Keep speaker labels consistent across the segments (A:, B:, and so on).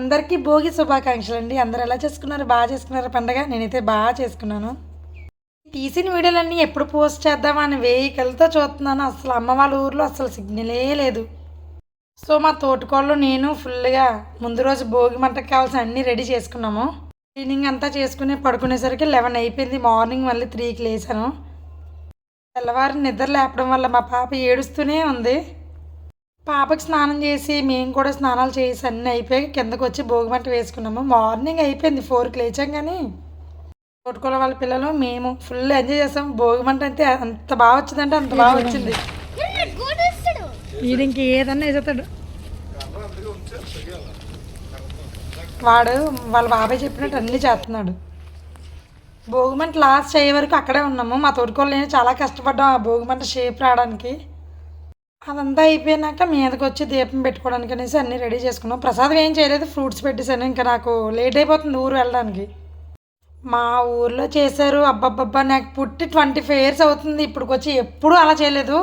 A: అందరికీ భోగి శుభాకాంక్షలు అండి. అందరు ఎలా చేసుకున్నారు? బాగా చేసుకున్నారు పండగ? నేనైతే బాగా చేసుకున్నాను. తీసిన వీడియోలన్నీ ఎప్పుడు పోస్ట్ చేద్దామని వెహికల్తో చూస్తున్నాను. అసలు అమ్మ వాళ్ళ ఊర్లో అసలు సిగ్నలే లేదు. సో మా తోటకోళ్ళు నేను ఫుల్గా ముందు రోజు భోగి మంటకు కావాల్సిన అన్నీ రెడీ చేసుకున్నాము. క్లీనింగ్ అంతా చేసుకుని పడుకునేసరికి లెవెన్ అయిపోయింది. మార్నింగ్ మళ్ళీ త్రీకి లేచాను. తెల్లవారి నిద్ర లేపడం వల్ల మా పాప ఏడుస్తూనే ఉంది. పాపకి స్నానం చేసి మేము కూడా స్నానాలు చేసి అన్నీ అయిపోయి కిందకు వచ్చి భోగిమంట వేసుకున్నాము. మార్నింగ్ అయిపోయింది ఫోర్కి లేచాం కానీ. తోటకూర వాళ్ళ పిల్లలు మేము ఫుల్ ఎంజాయ్ చేసాం. భోగిమంట అంటే అంత బాగా వచ్చిందంటే అంత బాగా వచ్చింది. వీడు ఇంక ఏదన్నా వేసేస్తాడు. వాడు వాళ్ళ బాబాయ్ చెప్పినట్టు అన్నీ చేస్తున్నాడు. భోగిమంట లాస్ట్ అయ్యే వరకు అక్కడే ఉన్నాము. మా తోడుకోళ్ళు నేను చాలా కష్టపడ్డాం ఆ భోగిమంట షేప్ రావడానికి. అదంతా అయిపోయినాక మీదకి వచ్చి దీపం పెట్టుకోవడానికి అనేసి అన్నీ రెడీ చేసుకున్నాం. ప్రసాదం ఏం చేయలేదు ఫ్రూట్స్ పెట్టేశాను. ఇంకా నాకు లేట్ అయిపోతుంది ఊరు వెళ్ళడానికి. మా ఊర్లో చేశారు అబ్బబ్బబ్బా నాకు పుట్టి ట్వంటీ ఫైవ్ ఇయర్స్ అవుతుంది. ఇప్పటికి వచ్చి ఎప్పుడూ అలా చేయలేదు.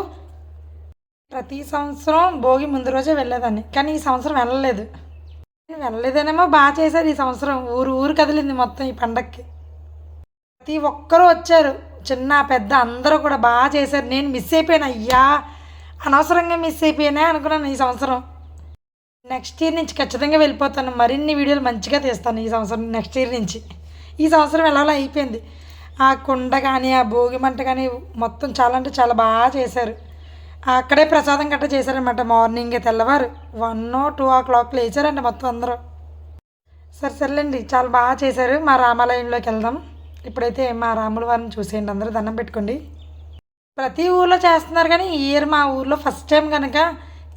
A: ప్రతి సంవత్సరం భోగి ముందు రోజే వెళ్ళేదాన్ని కానీ ఈ సంవత్సరం వెళ్ళలేదు. నేను వెళ్ళలేదనేమో బాగా చేశారు ఈ సంవత్సరం. ఊరు ఊరు కదిలింది మొత్తం ఈ పండక్కి. ప్రతి ఒక్కరూ వచ్చారు. చిన్న పెద్ద అందరూ కూడా బాగా చేశారు. నేను మిస్ అయిపోయాను. అయ్యా అనవసరంగా మిస్ అయిపోయానే అనుకున్నాను ఈ సంవత్సరం. నెక్స్ట్ ఇయర్ నుంచి ఖచ్చితంగా వెళ్ళిపోతాను. మరిన్ని వీడియోలు మంచిగా తీస్తాను ఈ సంవత్సరం నెక్స్ట్ ఇయర్ నుంచి. ఈ సంవత్సరం వెళ్ళాలో అయిపోయింది. ఆ కుండ కానీ ఆ భోగి మంట కానీ మొత్తం చాలా అంటే చాలా బాగా చేశారు. అక్కడే ప్రసాదం గట్ట చేశారనమాట మార్నింగ్ తెల్లవారు. వన్ టూ ఓ క్లాక్ లేచారండి మొత్తం అందరూ. సరే సర్లేండి. చాలా బాగా చేశారు. మా రామాలయంలోకి వెళ్దాం. ఇప్పుడైతే మా రాముల వారిని చూసేయండి అందరూ. దండం పెట్టుకోండి. ప్రతి ఊర్లో చేస్తున్నారు కానీ ఈ ఇయర్ మా ఊర్లో ఫస్ట్ టైం కనుక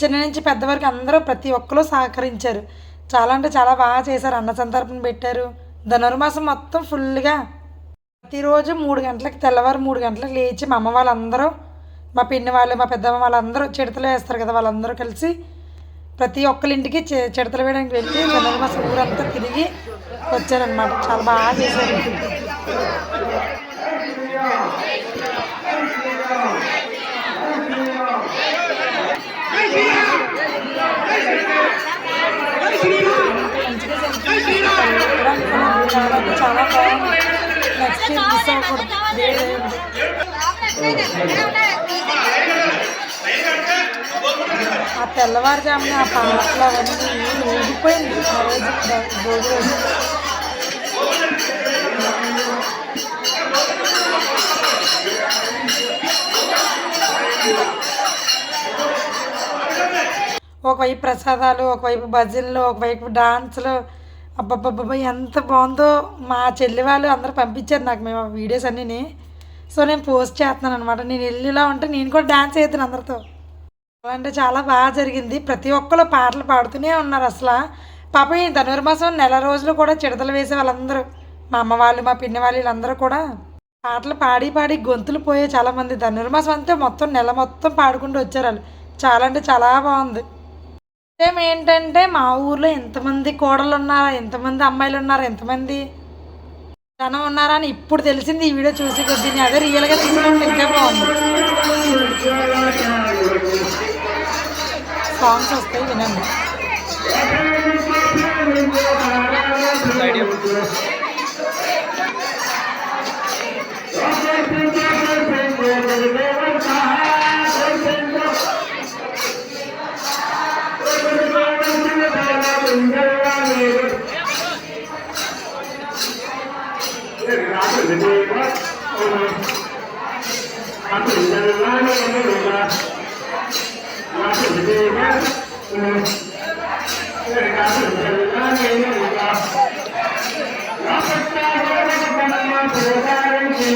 A: చిన్న నుంచి పెద్ద వరకు అందరూ ప్రతి ఒక్కరూ సహకరించారు. చాలా అంటే చాలా బాగా చేశారు. అన్న సంతర్పణ పెట్టారు. ధనుర్మాసం మొత్తం ఫుల్గా ప్రతిరోజు మూడు గంటలకు తెల్లవారు మూడు గంటలకు లేచి మా అమ్మ వాళ్ళందరూ మా పిన్ని వాళ్ళు మా పెద్దమ్మ వాళ్ళందరూ చిడతలు వేస్తారు కదా వాళ్ళందరూ కలిసి ప్రతి ఒక్కరింటికి ఇంటికి చిడతలు వేయడానికి వెళ్ళి ధనుర్మాసం ఊరంతా తిరిగి వచ్చారనమాట చాలా బాగా చేశారు. చాలా బాగుంది. నెక్స్ట్ ఇయర్ మిస్ అవ్వకూడదు ఆ తెల్లవారుజామున ఆ పాటలు అవన్నీ ఊగిపోయింది. ఆ రోజు భో- భోగి రోజు ఒకవైపు ప్రసాదాలు ఒకవైపు భజనలు ఒకవైపు డాన్సులు అబ్బబ్బబ్బబ్బా ఎంత బాగుందో. మా చెల్లి వాళ్ళు అందరూ పంపించారు నాకు మేము ఆ వీడియోస్ అన్నీని. సో నేను పోస్ట్ చేస్తున్నాను అనమాట నేను వెళ్ళిలా ఉంటే నేను కూడా డ్యాన్స్ అవుతాను అందరితో. అలా అంటే చాలా బాగా జరిగింది. ప్రతి ఒక్కరు పాటలు పాడుతూనే ఉన్నారు అసలు. పాపం ఈ ధనుర్మాసం నెల రోజులు కూడా చిడతలు వేసే వాళ్ళందరూ. మా అమ్మ వాళ్ళు మా పిన్ని వాళ్ళు వీళ్ళందరూ కూడా. పాటలు పాడి పాడి గొంతులు పోయే చాలామంది. ధనుర్మాసం అంతే మొత్తం నెల మొత్తం పాడుకుంటూ వచ్చారు వాళ్ళు. చాలా అంటే చాలా బాగుంది. విషయం ఏంటంటే మా ఊర్లో ఎంతమంది కోడలు ఉన్నారా ఎంతమంది అమ్మాయిలు ఉన్నారా ఎంతమంది జనం ఉన్నారా అని ఇప్పుడు తెలిసింది. ఈ వీడియో చూసి కొద్ది అదే రియల్గా తీసుకుంటే ఇంకా బాగుంది. సాంగ్స్ వస్తాయి వినండి.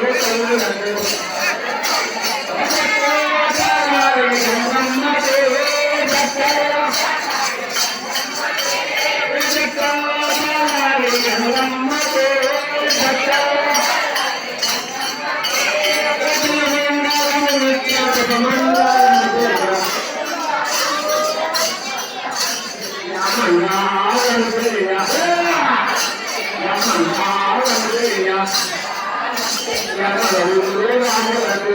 B: தொழில் தொடர்ந்து நடைபெறும்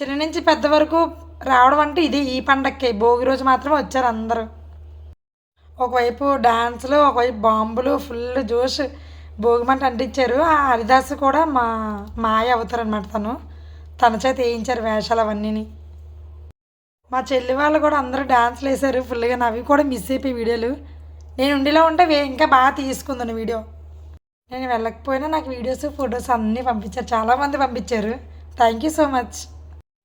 A: చిన్న నుంచి పెద్ద వరకు రావడం అంటే ఇది ఈ పండక్కి. భోగి రోజు మాత్రమే వచ్చారు అందరూ. ఒకవైపు డాన్సులు ఒకవైపు బాంబులు ఫుల్ జోష్ భోగిమంట అంటించారు. ఆ హరిదాస్ కూడా మా మాయ అవుతారనమాట తను. తన చేత వేయించారు వేషాలు అవన్నీని. మా చెల్లి వాళ్ళు కూడా అందరూ డాన్స్లు వేశారు ఫుల్గా నవ్వి కూడా మిస్ అయిపోయి వీడియోలు. నేను ఉండిలో ఉంటే ఇంకా బాగా తీసుకుందాను వీడియో. నేను వెళ్ళకపోయినా నాకు వీడియోస్ ఫొటోస్ అన్నీ పంపించారు. చాలామంది పంపించారు. Thank you so much.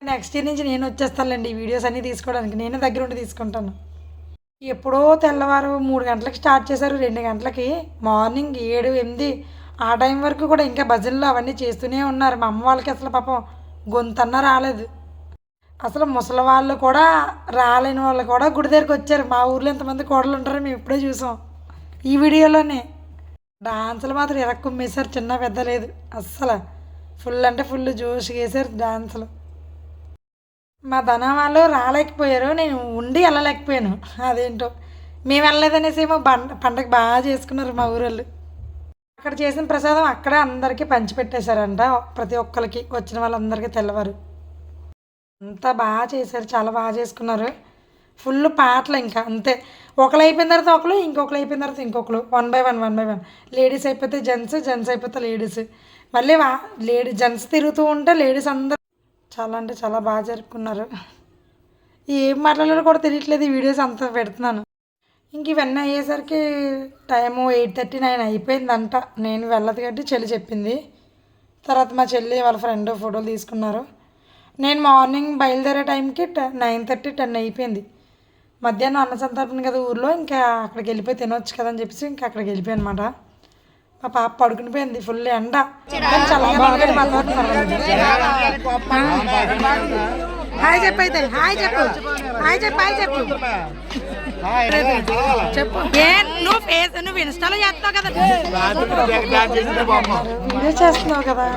A: Next year నుంచి నేను వచ్చేస్తానులేండి ఈ వీడియోస్ అన్నీ తీసుకోవడానికి. నేను దగ్గర ఉండి తీసుకుంటాను. ఎప్పుడో తెల్లవారు మూడు గంటలకు స్టార్ట్ చేశారు రెండు గంటలకి మార్నింగ్ ఏడు ఎనిమిది ఆ టైం వరకు కూడా ఇంకా భజనలు అవన్నీ చేస్తూనే ఉన్నారు. మా అమ్మ వాళ్ళకి అసలు పాపం గొంతన్న రాలేదు. అసలు ముసలి వాళ్ళు కూడా రాలేని వాళ్ళు కూడా గుడి దగ్గరికి వచ్చారు. మా ఊర్లో ఎంతమంది కోడలు ఉంటారో మేము ఇప్పుడే చూసాం ఈ వీడియోలోనే డాన్సులు మాత్రం ఎరక్కుమ్మేశారు చిన్న పెద్ద లేదు. అస్సలు ఫుల్ అంటే ఫుల్ జోష్ వేశారు డాన్సులు మా ధన వాళ్ళు రాలేకపోయారు నేను ఉండి వెళ్ళలేకపోయాను. అదేంటో? మేము వెళ్ళలేదనేసేమో బండ పండగ బాగా చేసుకున్నారు మా ఊరోళ్ళు. అక్కడ చేసిన ప్రసాదం అక్కడే అందరికీ పంచిపెట్టేశారంట. ప్రతి ఒక్కరికి వచ్చిన వాళ్ళందరికీ తెల్లవారు. అంతా బాగా చేశారు చాలా బాగా చేసుకున్నారు. ఫుల్ పాటలు ఇంకా అంతే. ఒకరు అయిపోయిన తర్వాత ఒకరు ఇంకొకరు అయిపోయిన తర్వాత ఇంకొకరు one by one one by one. Ladies అయిపోతే జెంట్స్ జెంట్స్ అయిపోతే లేడీస్. మళ్ళీ వా లేడీ జెంట్స్ తిరుగుతూ ఉంటే లేడీస్ అందరూ చాలా అంటే చాలా బాగా జరుపుకున్నారు. ఏం మాట్లాడాలో కూడా తెలియట్లేదు ఈ వీడియోస్ అంతా పెడుతున్నాను. ఇంక ఇవన్నీ అయ్యేసరికి టైము ఎయిట్ థర్టీ నైన్ అయిపోయిందంట. నేను వెళ్ళదు కాబట్టి చెల్లి చెప్పింది. తర్వాత మా చెల్లి వాళ్ళ ఫ్రెండ్ ఫోటోలు తీసుకున్నారు. నేను మార్నింగ్ బయలుదేరే టైంకి నైన్ థర్టీ టెన్ అయిపోయింది. మధ్యాహ్నం అన్న సంతర్పణ కదా ఊర్లో ఇంకా అక్కడికి వెళ్ళిపోయి తినొచ్చు కదా అని చెప్పేసి ఇంకా అక్కడికి వెళ్ళిపోయి అనమాట మా పాప పడుకుని పోయింది ఫుల్ ఎండ. హాయ్ చెప్పు అయితే హాయ్ చెప్పు. హాయ్ చెప్పు హాయ్ చెప్పు. చెప్పు. ఏ నువ్వు ఫేస్ నువ్వు ఇన్స్టాలో చేస్తున్నావు కదా. వీడియో చేస్తున్నావు కదా.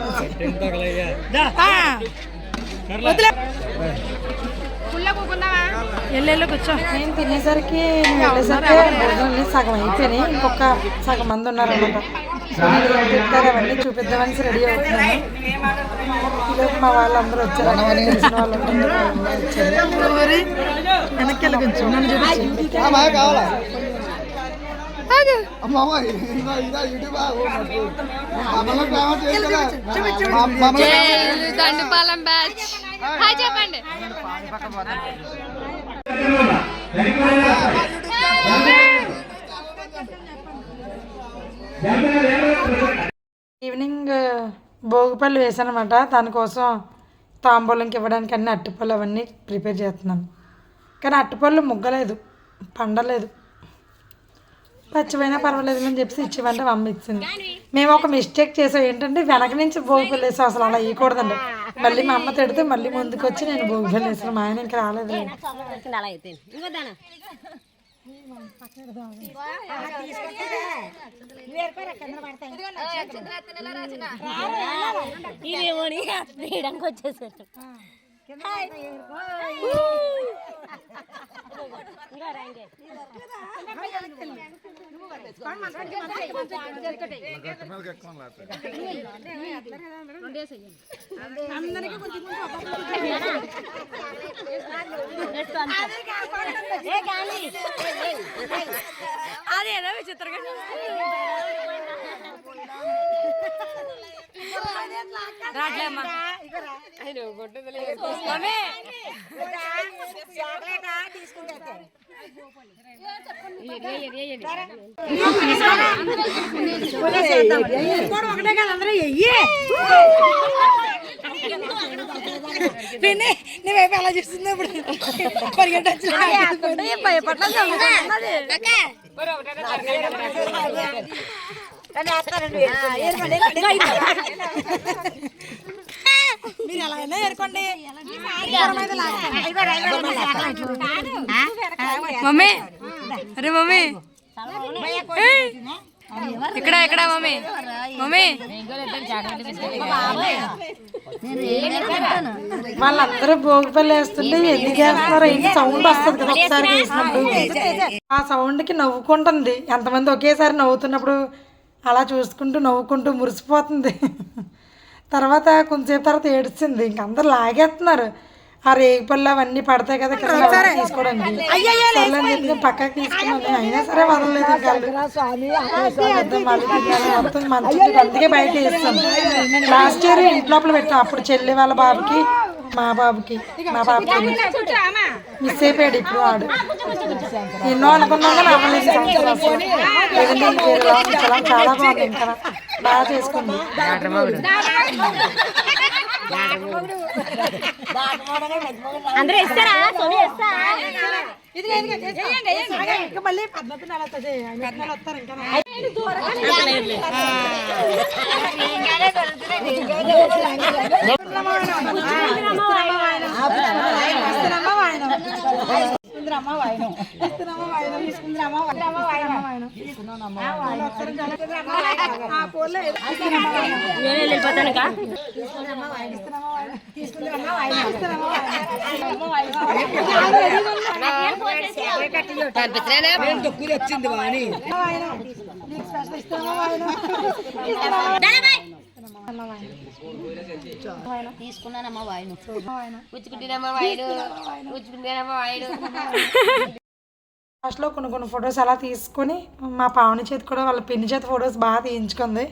A: వదిలే. నేను తినేసరికి నేను వెళ్ళేసరికి సగం అయిపోయినాయి. ఇంకొక సగం మంది ఉన్నారన్నమాట. సో నేను ఏం పెట్టారు అవన్నీ చూపిద్దామని రెడీ అవుతున్నాను. మా వాళ్ళందరూ వచ్చారు. తెలిసిన వాళ్ళు ఉంటారు, వాళ్ళందరూ వచ్చారు ఊరి వెనక్కి వెళ్ళి కొంచెం నన్ను చూపించు
B: దండుపాలెం బ్యాచ్. హాయ్ చెప్పండి.
A: ఈవినింగ్ భోగిపళ్ళు వేసానమాట దానికోసం తాంబూలంకి ఇవ్వడానికి అన్ని అట్టిపళ్ళు అవన్నీ ప్రిపేర్ చేస్తున్నాను. కానీ అట్టిపళ్ళు ముగ్గలేదు. పండలేదు. పచ్చిపోయినా పర్వాలేదు అని చెప్పేసి ఇచ్చేవంటే మమ్మీ ఇచ్చింది. మేము ఒక మిస్టేక్ చేసాం. ఏంటంటే వెనక నుంచి భోగిపళ్ళు వేసాం. అసలు అలా వేయకూడదండి. మళ్ళీ మా అమ్మ తిడితే మళ్ళీ ముందుకు వచ్చి నేను భోగిపళ్ళు వేసాను మా ఆయన ఇంకా రాలేదు.
C: అలా అయితే ఇంకో దానా ఇవేమో వేయడానికి
B: మమ్మీ
A: నువ్వేపు అలా చూస్తుంది ఇప్పుడు పరిగెట్టచ్చు మీరు ఎలాగైనా ఏరుకోండి.
B: మమ్మీ అరే మమ్మీ. ఇక్కడ ఇక్కడ మమ్మీ? మమ్మీ.
A: వాళ్ళందరూ భోగిపల్లి వేస్తుంటే ఎందుకు వేస్తున్నారో ఏంటి సౌండ్ వస్తుంది కదా ఒకసారి వేసినప్పుడు. ఆ సౌండ్కి నవ్వుకుంటుంది. ఎంతమంది ఒకేసారి నవ్వుతున్నప్పుడు అలా చూసుకుంటూ నవ్వుకుంటూ మురిసిపోతుంది. తర్వాత కొంతసేపు తర్వాత ఏడ్చింది. ఇంక అందరు లాగేస్తున్నారు. ఆ రేగిపళ్ళు అవన్నీ పడతాయి కదా కింద తీసుకోవడానికి పక్కకి తీసుకున్నాను. అయినా సరే వదలలేదు. మొత్తం మంచి అందుకే బయట వేస్తాం. లాస్ట్ ఇయర్ ఇంట్లోపల పెట్టాం. అప్పుడు చెల్లి వాళ్ళ బాబుకి మా బాబుకి మా బాబుకి మిస్ అయిపోయాడు ఇప్పుడు వాడు. ఎన్నో అనుకున్నాం కానీ అవ్వలేదు? చాలా బాగుంది ఇంకా బాగా చేసుకుంది.
C: అందరూ ఇస్తారా? సోని ఇస్తా
A: మళ్ళీ పద్ధతి నెల వస్తుంది నెల వస్తారు ఇంకా
C: నేను వెళ్ళిపోతాను ఇంకా తీసుకున్నానమ్మా వాయిను ఉచ్చుకుంటేనమ్మా ఉచ్చుకుంటేనమ్మా
A: లాస్ట్లో కొన్ని కొన్ని ఫొటోస్ అలా తీసుకొని మా పావని చేతి కూడా వాళ్ళ పిన్ని చేతి ఫొటోస్ బాగా తీయించుకుంది.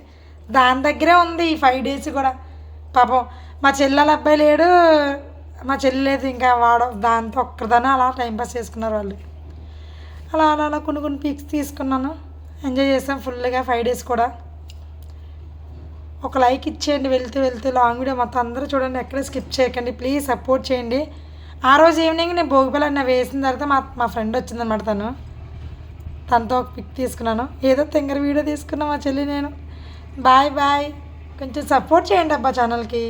A: దాని దగ్గరే ఉంది ఈ ఫైవ్ డేస్ కూడా. పాపం మా చెల్లెల అబ్బాయి లేడు. మా చెల్లి లేదు ఇంకా వాడు దాంతో ఒక్కదానే అలా టైంపాస్ చేసుకున్నారు వాళ్ళు. అలా అలా అలా కొన్ని కొన్ని పిక్స్ తీసుకున్నాను. ఎంజాయ్ చేసాం ఫుల్గా ఫైవ్ డేస్ కూడా. ఒక లైక్ ఇచ్చేయండి వెళ్తూ వెళ్తూ లాంగ్ వీడియో మొత్తం అందరూ చూడండి ఎక్కడ స్కిప్ చేయకండి ప్లీజ్ సపోర్ట్ చేయండి. ఆ రోజు ఈవినింగ్ నేను భోగిపల్లి అన్న వేసిన తర్వాత మా మా ఫ్రెండ్ వచ్చిందనమాట తను. తనతో ఒక పిక్ తీసుకున్నాను. ఏదో తింగర వీడియో తీసుకున్నా మా చెల్లి నేను. బాయ్ బాయ్ కొంచెం సపోర్ట్ చేయండి అబ్బా ఛానల్కి